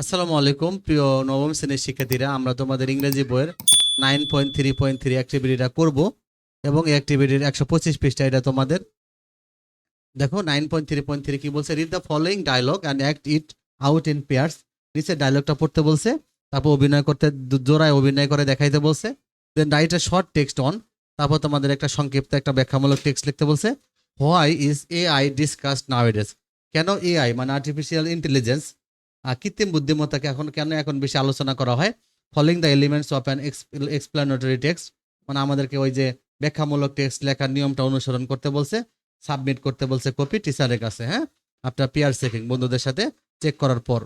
আসসালামু আলাইকুম, প্রিয় নবম শ্রেণির শিক্ষার্থীরা, আমরা তোমাদের ইংরেজি বইয়ের nine point three point three অ্যাক্টিভিটিটা করব এবং এই অ্যাক্টিভিটির একশো পঁচিশ পৃষ্ঠা এটা তোমাদের। দেখো nine point three point three কি বলছে? Read the following dialogue and act it out in pairs নিচে ডায়লগটা পড়তে বলছে, তারপর অভিনয় করতে, জোড়ায় অভিনয় করে দেখাইতে বলছে then write a short text on তারপর তোমাদের একটা সংক্ষিপ্ত, একটা ব্যাখ্যামূলক টেক্সট লিখতে বলছে why is AI discussed nowadays কেন এআই মানে আর্টিফিশিয়াল ইন্টেলিজেন্স কৃত্রিম বুদ্ধিমত্তাকে এখন কেন এখন বেশি আলোচনা করা হয়? Following the elements of an explanatory text মানে আমাদেরকে ওই যে ব্যাখ্যামূলক টেক্সট লেখার নিয়মটা অনুসরণ করতে বলছে সাবমিট করতে বলছে কপি টিচারের কাছে হ্যাঁ? আপনার পিয়ার চেকিং বন্ধুদের সাথে চেক করার পর।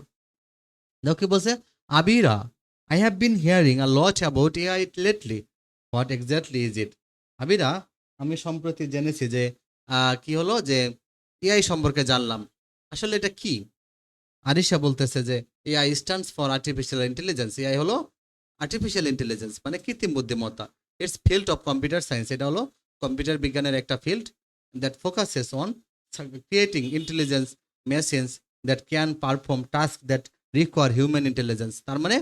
দেখো কি বলছে? Abira I have been hearing a lot about AI lately what exactly is it Abira, আমি সম্প্রতি জেনেছি যে কি হলো? যে এআই সম্পর্কে জানলাম। আসলে এটা কি? আরিশা বলতেছে যে, AI stands for artificial intelligence AI হলো আর্টিফিশিয়াল ইন্টেলিজেন্স মানে কৃত্রিম বুদ্ধিমত্তা। It's field of computer science এটা হলো কম্পিউটার বিজ্ঞানের একটা field that focuses on creating intelligence machines that can perform task that require human intelligence তার মানে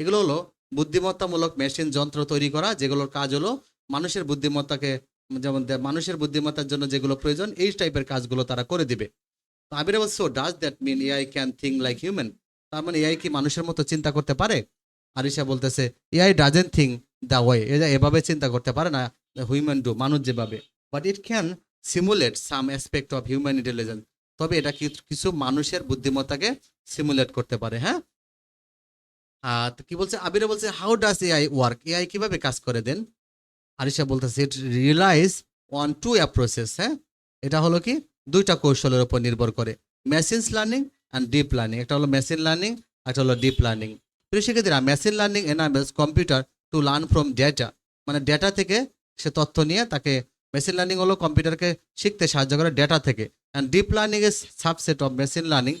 এগুলো হলো বুদ্ধিমত্তামূলক মেশিন যন্ত্র তৈরি করা, যেগুলোর কাজ হলো মানুষের বুদ্ধিমত্তাকে, যেমন মানুষের বুদ্ধিমত্তার জন্য যেগুলো প্রয়োজন, এই টাইপের কাজগুলো তারা করে দিবে। আবির বলছে does that mean AI can think like human তার মানে এআই কি মানুষের মতো চিন্তা করতে পারে? আরিশা বলতেছে AI doesn't think the way এভাবে চিন্তা করতে পারে না হিউম্যান ডু মানুষ যেভাবে। But it can simulate some aspect of human intelligence তবে এটা কিছু মানুষের বুদ্ধিমত্তাকে সিমুলেট করতে পারে হ্যাঁ? তো কি বলছে? আবিরে বলছে how does AI work AI কীভাবে কাজ করে দেন? আরিশা বলতেছে it relies on two approaches হ্যাঁ? এটা হলো কি? দুইটা কৌশলের উপর নির্ভর করে। Machines learning and deep learning একটা হলো মেশিন লার্নিং একটা হলো ডিপ লার্নিং প্রিয় শিক্ষার্থীরা machine learning enables computer to learn from data মানে ডেটা থেকে সে তথ্য নিয়ে তাকে মেশিন লার্নিং হলো কম্পিউটারকে শিখতে সাহায্য করে ডেটা থেকে। And deep learning is subset of machine learning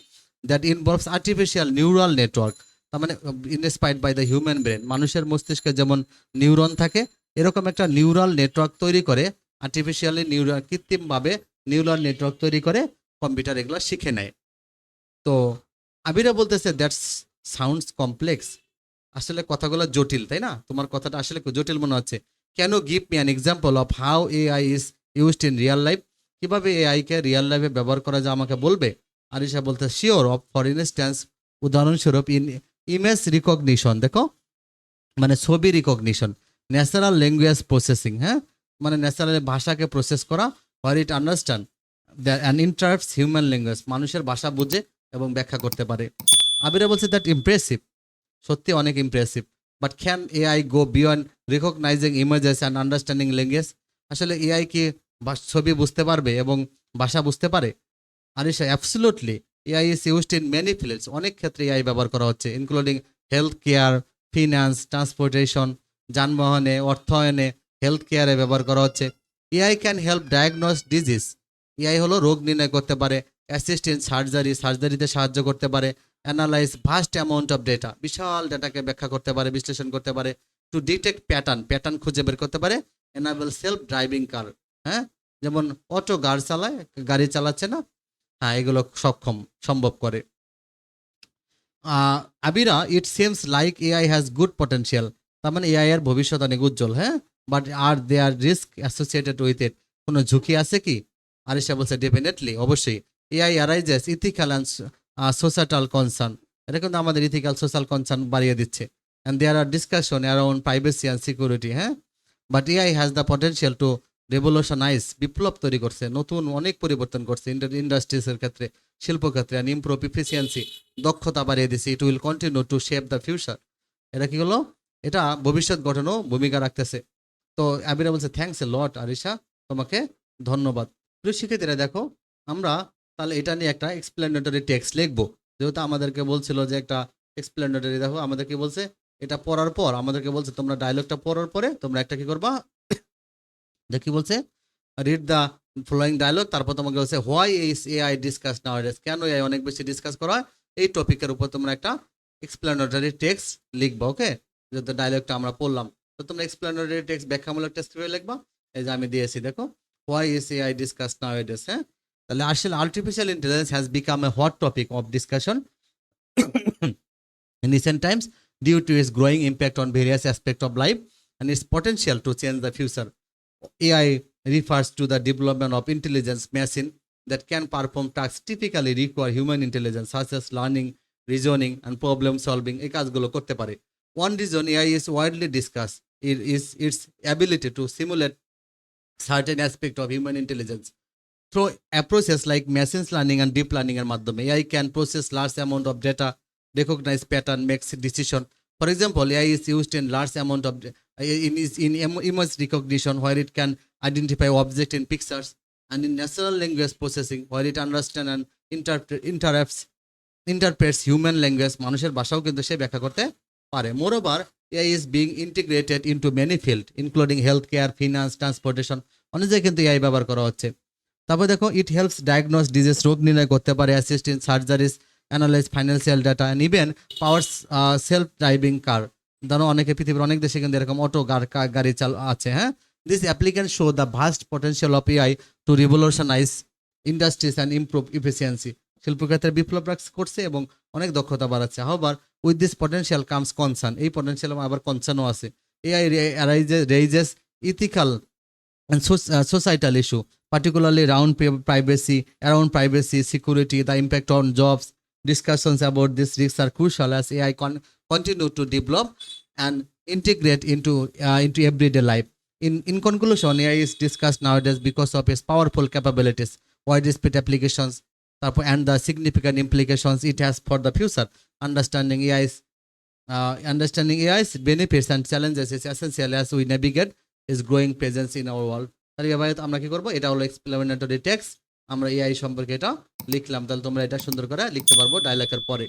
that involves artificial neural network তার মানে inspired by the human brain মানুষের মস্তিষ্কে যেমন নিউরন থাকে, এরকম একটা নিউরাল নেটওয়ার্ক তৈরি করে আর্টিফিশিয়ালি নিউরাল কৃত্রিমভাবে নিউরাল নেটওয়ার্ক তৈরি করে কম্পিউটার এগুলো শিখে নেয়। তো আবিরা বলতেছে দ্যাটস সাউন্ডস কমপ্লেক্স আসলে কথাগুলো জটিল, তাই না? তোমার কথাটা আসলে জটিল মনে হচ্ছে। Can give me an example of how AI is used in real life কীভাবে এআই কে রিয়াল লাইফে ব্যবহার করা যায় আমাকে বলবে? আরিশা বলতে শিওর অফ ফর ইনস্ট্যান্স উদাহরণস্বরূপ ইন ইমেজ রিকগনিশন দেখো মানে ছবি রিকগনিশন ন্যাচারাল ল্যাঙ্গুয়েজ প্রসেসিং হ্যাঁ? মানে ন্যাচারাল ভাষাকে প্রসেস করা where it understand and interrupts human language মানুষের ভাষা বুঝে এবং ব্যাখ্যা করতে পারে। আবিরা বলছে দ্যাট ইমপ্রেসিভ সত্যি অনেক impressive but can AI go beyond recognising images and understanding language আসলে এআই কি ছবি বুঝতে পারবে এবং ভাষা বুঝতে পারে? Arisha absolutely AI is used in many fields অনেক ক্ষেত্রে এআই ব্যবহার করা হচ্ছে including health care finance transportation যানবাহনে, অর্থায়নে হেলথ কেয়ারে ব্যবহার করা হচ্ছে। AI can help diagnose disease AI হলো রোগ নির্ণয় করতে পারে অ্যাসিস্ট ইন সার্জারি সার্জারিতে সাহায্য করতে পারে analyse vast amount of data বিশাল ডেটাকে ব্যাখ্যা করতে পারে, বিশ্লেষণ করতে পারে টু ডিটেক্ট প্যাটার্ন প্যাটার্ন খুঁজে বের করতে পারে এনাবেল সেলফ ড্রাইভিং কার হ্যাঁ? যেমন অটো গাড়ি চালায়, গাড়ি চালাচ্ছে না? হ্যাঁ এগুলো সক্ষম, সম্ভব করে। Abira it seems like AI has good potential তার মানে এআই এর ভবিষ্যৎ অনেক উজ্জ্বল হ্যাঁ? But are there are risk associated with it কোনো ঝুঁকি আছে কি? আরিশা বলছে ডেফিনেটলি অবশ্যই। AI arises ethical and societal concern এটা কিন্তু আমাদের ইথিক্যাল সোশ্যাল কনসার্ন বাড়িয়ে দিচ্ছে। And there are discussion around privacy and security হ্যাঁ? But AI has the potential to revolutionise বিপ্লব তৈরি করছে, নতুন অনেক পরিবর্তন করছে ইন্ডাস্ট্রিজের ক্ষেত্রে, শিল্পক্ষেত্রে অ্যান্ড ইমপ্রুভ ইফিসিয়েন্সি দক্ষতা বাড়িয়ে দিচ্ছে। It will continue to shape the future এটা কি হলো? এটা ভবিষ্যৎ গঠনও ভূমিকা রাখতেছে। তো আবিরা বলছে থ্যাংকস এ লট আরিশা, তোমাকে ধন্যবাদ। প্রিয় শিক্ষার্থীরা, দেখো, আমরা তাহলে এটা নিয়ে একটা এক্সপ্লেনেটরি টেক্সট লিখব। যেহেতু আমাদেরকে বলছিল যে একটা এক্সপ্লেনেটরি দেখো, আমাদেরকে বলছে, এটা পড়ার পর, আমাদেরকে বলছে, তোমরা ডায়লগটা পড়ার পরে তোমরা একটা কি করবা? কি বলছে রিড দ্য ফলোয়িং ডায়লগ তারপর তোমাকে বলছে why is AI discuss now কেন এআই অনেক বেশি ডিসকাস করা এই টপিকের উপর তোমরা একটা এক্সপ্লেনেটরি টেক্সট লিখবা ওকে যেহেতু ডায়লগটা আমরা পড়লাম। তো তোমরা এক্সপ্লেনেটরি টেক্সট ব্যাখ্যামূলক টেক্সট কীভাবে লিখবা এই যে আমি দিয়েছি দেখো why is AI discuss nowadays হ্যাঁ তাহলে আসলে artificial intelligence has become a hot topic of discussion in recent times due to its growing impact on various aspects of life and its potential to change the future. AI refers to the development of intelligence machine that can perform tasks typically require human intelligence such as learning, reasoning and problem solving এই কাজগুলো করতে পারে one reason AI is widely discussed is is its ability to simulate certain aspect of human intelligence through approaches like machine learning and deep learning এর মাধ্যমে AI can process large amount of data recognize pattern makes decision for example AI is used in large amount of in is in image recognition where it can identify object in pictures and in natural language processing where it understand and interpret interprets interprets human language মানুষের ভাষাও কিন্তু সে ব্যাখ্যা করতে পারে moreover AI is being integrated into many field including health care finance transportation অনেক জায়গায় কিন্তু AI ব্যবহার করা হচ্ছে। তারপর দেখো ইট হেল্পস ডায়াগনোস ডিজিজ রোগ নির্ণয় করতে পারে assist in surgeries analyse financial data and even powers self driving car ধরো, অনেকে পৃথিবীর অনেক দেশে কিন্তু এরকম অটো গাড়ি চাল, আছে হ্যাঁ? This applicant show the vast potential of AI to revolutionise industries and improve efficiency শিল্পক্ষেত্রে বিপ্লব করছে এবং অনেক দক্ষতা বাড়াচ্ছে। However with this potential comes concern এই পটেন্সিয়াল আবার কনসার্নও আছে AI raises ethical uh, societal issue, particularly around pri- privacy, around privacy, security, the impact on jobs. Discussions about these risks are crucial as AI con- continue to develop and integrate into uh, into everyday life. In in conclusion, AI is discussed nowadays because of its powerful capabilities, widespread applications, তারপর and the significant implications it has for the future understanding AI's understanding AI's benefits and challenges is essential as we navigate its growing presence in our world তাহলে এবার আমরা কী করব? এটা হলো এক্সপ্লেমেন্টারি text আমরা AI সম্পর্কে এটা লিখলাম। তাহলে তোমরা এটা সুন্দর করে লিখতে পারব ডায়লগের পরে।